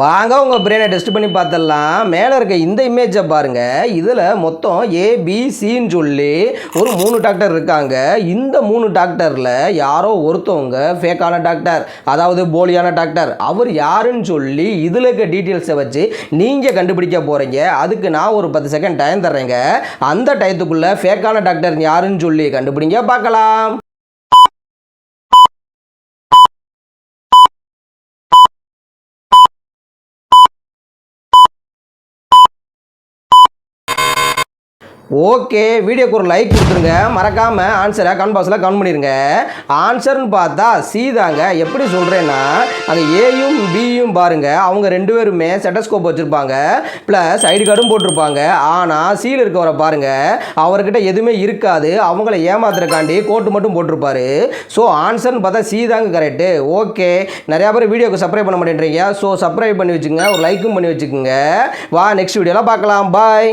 வாங்க உங்கள் பிரெயினை டெஸ்ட் பண்ணி பார்த்தலாம் மேலே இருக்க இந்த இமேஜை பாருங்கள் இதில் மொத்தம் ஏபிசின்னு சொல்லி ஒரு மூணு டாக்டர் இருக்காங்க. இந்த மூணு டாக்டரில் யாரோ ஒருத்தவங்க ஃபேக்கான டாக்டர் அதாவது போலியான டாக்டர் அவர் யாருன்னு சொல்லி இதில் இருக்க டீட்டெயில்ஸை வச்சு நீங்கள் கண்டுபிடிக்க போகிறீங்க அதுக்கு நான் ஒரு பத்து செகண்ட் டைம் தர்றேங்க. அந்த டயத்துக்குள்ளே ஃபேக்கான டாக்டர் யாருன்னு சொல்லி கண்டுபிடிங்க பார்க்கலாம். ஓகே வீடியோக்கு ஒரு லைக் கொடுத்துருங்க. மறக்காமல் ஆன்சரை கமெண்ட் பாக்ஸில் கமெண்ட் பண்ணிடுங்க ஆன்சர்னு பார்த்தா சி தாங்க. எப்படி சொல்கிறேன்னா அங்கே ஏயும் பியும் பாருங்கள் அவங்க ரெண்டு பேருமே செட்டஸ்கோப் வச்சுருப்பாங்க. ப்ளஸ் ஐடி கார்டும் போட்டிருப்பாங்க. ஆனால் சீல் இருக்கவரை பாருங்கள் அவர்கிட்ட எதுவுமே இருக்காது. அவங்கள ஏமாத்துறக்காண்டி கோட்டு மட்டும் போட்டிருப்பாரு. ஸோ ஆன்சர்னு பார்த்தா சி தாங்க கரெக்டு ஓகே. நிறையா பேர் வீடியோக்கு சப்ஸ்கிரைப் பண்ண மாட்டேன்றீங்க. ஸோ சப்ஸ்கிரைப் பண்ணி வச்சுக்கோங்க. ஒரு லைக்கும் பண்ணி வச்சுக்கோங்க. வா நெக்ஸ்ட் வீடியோலாம் பார்க்கலாம். பாய்